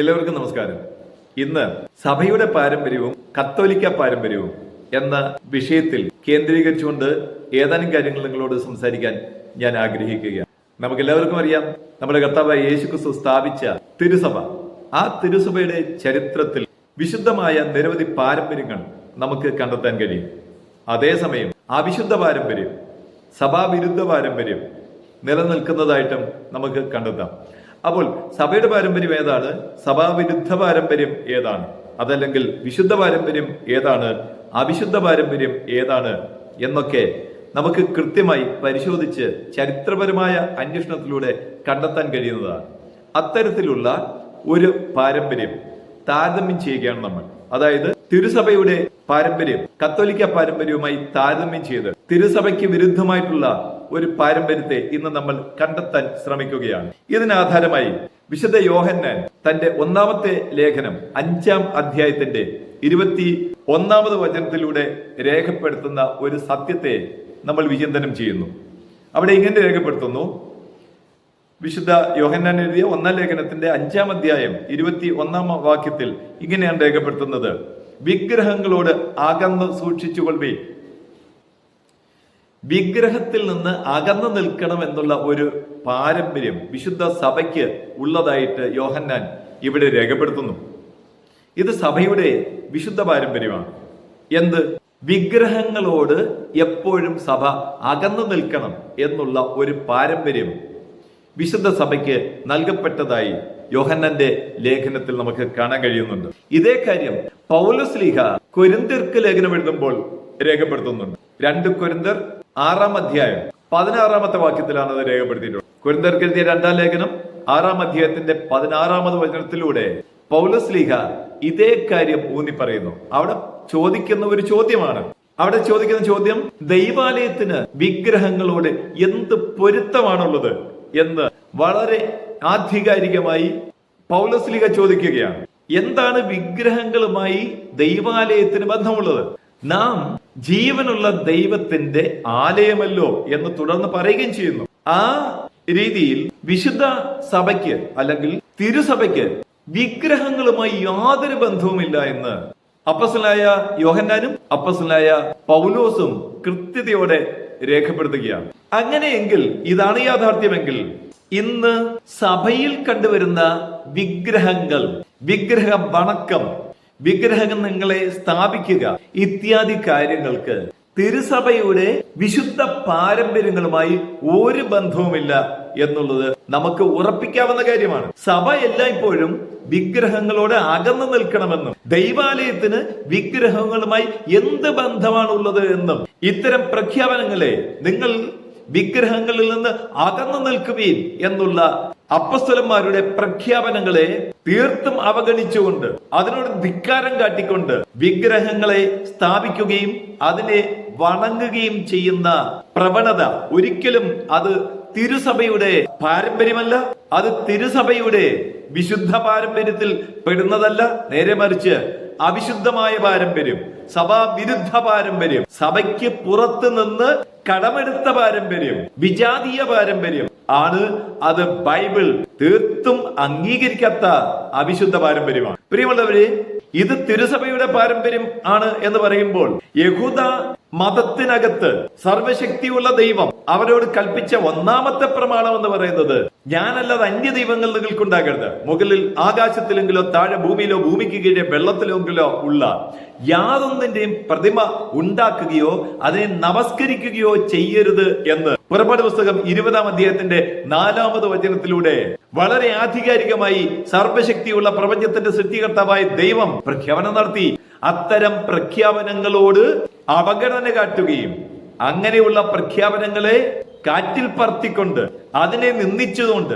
എല്ലാവർക്കും നമസ്കാരം. ഇന്ന് സഭയുടെ പാരമ്പര്യവും കത്തോലിക്ക പാരമ്പര്യവും എന്ന വിഷയത്തിൽ കേന്ദ്രീകരിച്ചുകൊണ്ട് ഏതാനും കാര്യങ്ങൾ നിങ്ങളോട് സംസാരിക്കാൻ ഞാൻ ആഗ്രഹിക്കുകയാണ്. നമുക്ക് എല്ലാവർക്കും അറിയാം നമ്മുടെ കർത്താവ് യേശുക്രിസ്തു സ്ഥാപിച്ച തിരുസഭ. ആ തിരുസഭയുടെ ചരിത്രത്തിൽ വിശുദ്ധമായ നിരവധി പാരമ്പര്യങ്ങൾ നമുക്ക് കണ്ടെത്താൻ കഴിയും. അതേസമയം അവിശുദ്ധ പാരമ്പര്യം സഭാവിരുദ്ധ പാരമ്പര്യം നിലനിൽക്കുന്നതായിട്ടും നമുക്ക് കണ്ടെത്താം. അപ്പോൾ സഭയുടെ പാരമ്പര്യം ഏതാണ്? സഭാവിരുദ്ധ പാരമ്പര്യം ഏതാണ്? അതല്ലെങ്കിൽ വിശുദ്ധ പാരമ്പര്യം ഏതാണ്? അവിശുദ്ധ പാരമ്പര്യം ഏതാണ്? എന്നൊക്കെ നമുക്ക് കൃത്യമായി പരിശോധിച്ച് ചരിത്രപരമായ അന്വേഷണത്തിലൂടെ കണ്ടെത്താൻ കഴിയുന്നതാണ്. അത്തരത്തിലുള്ള ഒരു പാരമ്പര്യം താരതമ്യം ചെയ്യുകയാണ് നമ്മൾ. അതായത് തിരുസഭയുടെ പാരമ്പര്യം കത്തോലിക്ക പാരമ്പര്യവുമായി താരതമ്യം ചെയ്ത് തിരുസഭയ്ക്ക് വിരുദ്ധമായിട്ടുള്ള ഒരു പാരമ്പര്യത്തെ ഇന്ന് നമ്മൾ കണ്ടെത്താൻ ശ്രമിക്കുകയാണ്. ഇതിനാധാരമായി വിശുദ്ധ യോഹന്നാൻ തന്റെ ഒന്നാമത്തെ ലേഖനം അഞ്ചാം അധ്യായത്തിന്റെ ഇരുപത്തി ഒന്നാമത് വചനത്തിലൂടെ രേഖപ്പെടുത്തുന്ന ഒരു സത്യത്തെ നമ്മൾ വിചിന്തനം ചെയ്യുന്നു. അവിടെ ഇങ്ങനെ രേഖപ്പെടുത്തുന്നു. വിശുദ്ധ യോഹന്നാൻ എഴുതിയ ഒന്നാം ലേഖനത്തിന്റെ അഞ്ചാം അധ്യായം ഇരുപത്തി ഒന്നാം വാക്യത്തിൽ ഇങ്ങനെയാണ് രേഖപ്പെടുത്തുന്നത്. വിഗ്രഹങ്ങളോട് അകന്ന് സൂക്ഷിച്ചുകൊള്ളേ വിഗ്രഹത്തിൽ നിന്ന് അകന്നു നിൽക്കണം എന്നുള്ള ഒരു പാരമ്പര്യം വിശുദ്ധ സഭയ്ക്ക് ഉള്ളതായിട്ട് യോഹന്നാൻ ഇവിടെ രേഖപ്പെടുത്തുന്നു. ഇത് സഭയുടെ വിശുദ്ധ പാരമ്പര്യമാണ്. എന്ത്? വിഗ്രഹങ്ങളോട് എപ്പോഴും സഭ അകന്നു നിൽക്കണം എന്നുള്ള ഒരു പാരമ്പര്യം വിശുദ്ധ സഭയ്ക്ക് നൽകപ്പെട്ടതായി യോഹന്നന്റെ ലേഖനത്തിൽ നമുക്ക് കാണാൻ കഴിയുന്നുണ്ട്. ഇതേ കാര്യം പൗലോസ് ലീഹ കൊരിന്തിർക്ക് ലേഖനം എഴുതുമ്പോൾ രേഖപ്പെടുത്തുന്നുണ്ട്. രണ്ട് കൊരിന്തർ ആറാം അധ്യായം. പതിനാറാമത്തെ വാക്യത്തിലാണ് അത് രേഖപ്പെടുത്തിയിട്ടുള്ളത്. കുരുന്തർക്ക് എഴുതിയ രണ്ടാം ലേഖനം ആറാം അധ്യായത്തിന്റെ പതിനാറാമത് വചനത്തിലൂടെ പൗലസ് ലീഹ ഇതേ കാര്യം ഊന്നി പറയുന്നു അവിടെ ചോദിക്കുന്ന ഒരു ചോദ്യമാണ്. അവിടെ ചോദിക്കുന്ന ചോദ്യം ദൈവാലയത്തിന് വിഗ്രഹങ്ങളോട് എന്ത് പൊരുത്തമാണുള്ളത് എന്ന് വളരെ ആധികാരികമായി പൗലസ് ലീഹ ചോദിക്കുകയാണ്. എന്താണ് വിഗ്രഹങ്ങളുമായി ദൈവാലയത്തിന് ബന്ധമുള്ളത്? നാം ജീവനുള്ള ദൈവത്തിന്റെ ആലയമല്ലോ എന്ന് തുടർന്ന് പറയുകയും ചെയ്യുന്നു. ആ രീതിയിൽ വിശുദ്ധ സഭയ്ക്ക് അല്ലെങ്കിൽ തിരുസഭയ്ക്ക് വിഗ്രഹങ്ങളുമായി യാതൊരു ബന്ധവുമില്ല എന്ന് അപ്പസലായ യോഹന്നാനും അപ്പസലായ പൗലോസും കൃത്യതയോടെ രേഖപ്പെടുത്തുകയാണ്. അങ്ങനെയെങ്കിൽ ഇതാണ് യാഥാർത്ഥ്യമെങ്കിൽ ഇന്ന് സഭയിൽ കണ്ടുവരുന്ന വിഗ്രഹങ്ങൾ വിഗ്രഹ വണക്കം വിഗ്രഹങ്ങളെ സ്ഥാപിക്കുക. ഇത്യാദി കാര്യങ്ങൾക്ക് തിരുസഭയുടെ വിശുദ്ധ പാരമ്പര്യങ്ങളുമായി ഒരു ബന്ധവുമില്ല എന്നുള്ളത് നമുക്ക് ഉറപ്പിക്കാവുന്ന കാര്യമാണ്. സഭ എല്ലായ്പ്പോഴും വിഗ്രഹങ്ങളോട് അകന്നു നിൽക്കണമെന്നും ദൈവാലയത്തിന് വിഗ്രഹങ്ങളുമായി എന്ത് ബന്ധമാണുള്ളത് എന്നും ഇത്തരം പ്രഖ്യാപനങ്ങളെ നിങ്ങൾ വിഗ്രഹങ്ങളിൽ നിന്ന് അകന്നു നിൽക്കുകയും എന്നുള്ള അപ്പസ്വലന്മാരുടെ പ്രഖ്യാപനങ്ങളെ തീർത്തും അവഗണിച്ചുകൊണ്ട് അതിനോട് ധിക്കാരം കാട്ടിക്കൊണ്ട് വിഗ്രഹങ്ങളെ സ്ഥാപിക്കുകയും അതിനെ വണങ്ങുകയും ചെയ്യുന്ന പ്രവണത ഒരിക്കലും അത് തിരുസഭയുടെ പാരമ്പര്യമല്ല അത് തിരുസഭയുടെ വിശുദ്ധ പാരമ്പര്യത്തിൽ പെടുന്നതല്ല. നേരെ മറിച്ച് അവിശുദ്ധമായ പാരമ്പര്യം സഭാ വിരുദ്ധ പാരമ്പര്യം സഭയ്ക്ക് പുറത്ത് നിന്ന് കടമെടുത്ത പാരമ്പര്യം വിജാതീയ പാരമ്പര്യം. ആണ് അത് ബൈബിൾ തീർത്തും അംഗീകരിക്കാത്ത അവിശുദ്ധ പാരമ്പര്യമാണ്. പ്രിയമുള്ളവര് ഇത് തിരുസഭയുടെ പാരമ്പര്യം ആണ് എന്ന് പറയുമ്പോൾ യഹൂദ മതത്തിനകത്ത് സർവശക്തിയുള്ള ദൈവം അവരോട് കൽപ്പിച്ച ഒന്നാമത്തെ പ്രമാണം എന്ന് പറയുന്നത് ഞാനല്ലാതെ അന്യ ദൈവങ്ങൾ നിങ്ങൾക്കുണ്ടാകരുത്. മുകളിൽ ആകാശത്തിലെങ്കിലോ താഴെ ഭൂമിയിലോ ഭൂമിക്ക് കീഴെ വെള്ളത്തിലെങ്കിലോ ഉള്ള യാതൊന്നിന്റെയും പ്രതിമ ഉണ്ടാക്കുകയോ അതിനെ നമസ്കരിക്കുകയോ ചെയ്യരുത് എന്ന്. പുറപ്പാട് പുസ്തകം ഇരുപതാം അധ്യായത്തിന്റെ നാലാമത് വചനത്തിലൂടെ വളരെ ആധികാരികമായി സർവശക്തിയുള്ള പ്രപഞ്ചത്തിന്റെ സൃഷ്ടികർത്താവായ ദൈവം പ്രഖ്യാപനം നടത്തി. അത്തരം പ്രഖ്യാപനങ്ങളോട് അവഗണന കാട്ടുകയും അങ്ങനെയുള്ള പ്രഖ്യാപനങ്ങളെ കാറ്റിൽ പറത്തിക്കൊണ്ട് അതിനെ നിന്ദിച്ചുകൊണ്ട്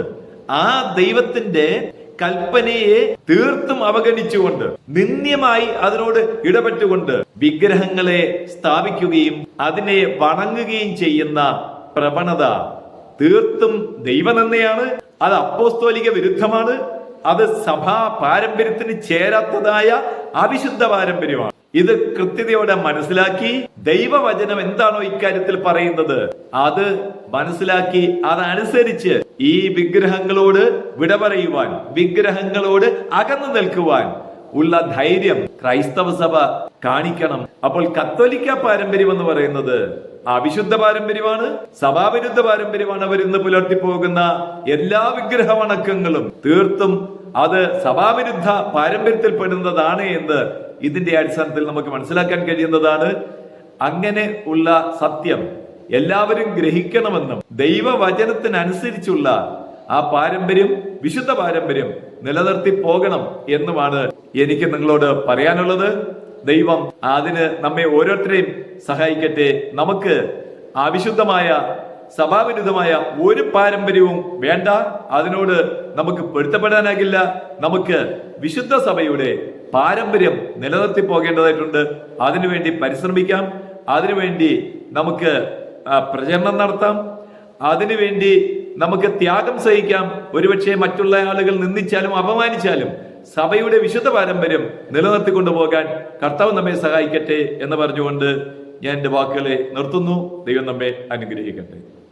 ആ ദൈവത്തിന്റെ കൽപ്പനയെ തീർത്തും അവഗണിച്ചുകൊണ്ട് നിന്ദ്യമായി അതിനോട് ഇടപെട്ടുകൊണ്ട് വിഗ്രഹങ്ങളെ സ്ഥാപിക്കുകയും അതിനെ വണങ്ങുകയും ചെയ്യുന്ന പ്രവണത തീർത്തും ദൈവനന്ദയാണ്. അത് അപ്പോസ്തോലിക വിരുദ്ധമാണ്. അത് സഭാ പാരമ്പര്യത്തിന് ചേരാത്തതായ അവിശുദ്ധ പാരമ്പര്യമാണ്. ഇത് കൃത്യതയോടെ മനസ്സിലാക്കി ദൈവവചനം എന്താണോ ഇക്കാര്യത്തിൽ പറയുന്നത് അത് മനസ്സിലാക്കി അതനുസരിച്ച് ഈ വിഗ്രഹങ്ങളോട് വിട പറയുവാൻ വിഗ്രഹങ്ങളോട് അകന്നു നിൽക്കുവാൻ ഉള്ള ധൈര്യം ക്രൈസ്തവ സഭ കാണിക്കണം. അപ്പോൾ കത്തോലിക്ക പാരമ്പര്യം എന്ന് പറയുന്നത് അവിശുദ്ധ പാരമ്പര്യമാണ് സഭാവിരുദ്ധ പാരമ്പര്യമാണ് അവർ ഇന്ന് പുലർത്തി പോകുന്ന എല്ലാ വിഗ്രഹ വണക്കങ്ങളും തീർത്തും അത് സഭാവിരുദ്ധ പാരമ്പര്യത്തിൽ പെടുന്നതാണ് എന്ന് ഇതിന്റെ അടിസ്ഥാനത്തിൽ നമുക്ക് മനസ്സിലാക്കാൻ കഴിയുന്നതാണ് അങ്ങനെ ഉള്ള സത്യം എല്ലാവരും ഗ്രഹിക്കണമെന്നും ദൈവവചനത്തിനനുസരിച്ചുള്ള ആ പാരമ്പര്യം വിശുദ്ധ പാരമ്പര്യം നിലനിർത്തി പോകണം എന്നുമാണ് എനിക്ക് നിങ്ങളോട് പറയാനുള്ളത്. ദൈവം അതിന് നമ്മെ ഓരോരുത്തരെയും സഹായിക്കട്ടെ. നമുക്ക് അവിശുദ്ധമായ സഭാവിരുദ്ധമായ ഒരു പാരമ്പര്യവും വേണ്ട. അതിനോട് നമുക്ക് പൊരുത്തപ്പെടാനാകില്ല. നമുക്ക് വിശുദ്ധ സഭയുടെ പാരമ്പര്യം നിലനിർത്തി പോകേണ്ടതായിട്ടുണ്ട്. അതിനുവേണ്ടി പരിശ്രമിക്കാം. അതിനുവേണ്ടി നമുക്ക് പ്രചരണം നടത്താം. അതിനുവേണ്ടി നമുക്ക് ത്യാഗം സഹിക്കാം. ഒരുപക്ഷെ മറ്റുള്ള ആളുകൾ നിന്ദിച്ചാലും അപമാനിച്ചാലും സഭയുടെ വിശുദ്ധ പാരമ്പര്യം നിലനിർത്തി കൊണ്ടുപോകാൻ കർത്താവ് നമ്മെ സഹായിക്കട്ടെ എന്ന് പറഞ്ഞുകൊണ്ട് ഞാൻ എന്റെ വാക്കുകളെ നിർത്തുന്നു. ദൈവം നമ്മെ അനുഗ്രഹിക്കട്ടെ.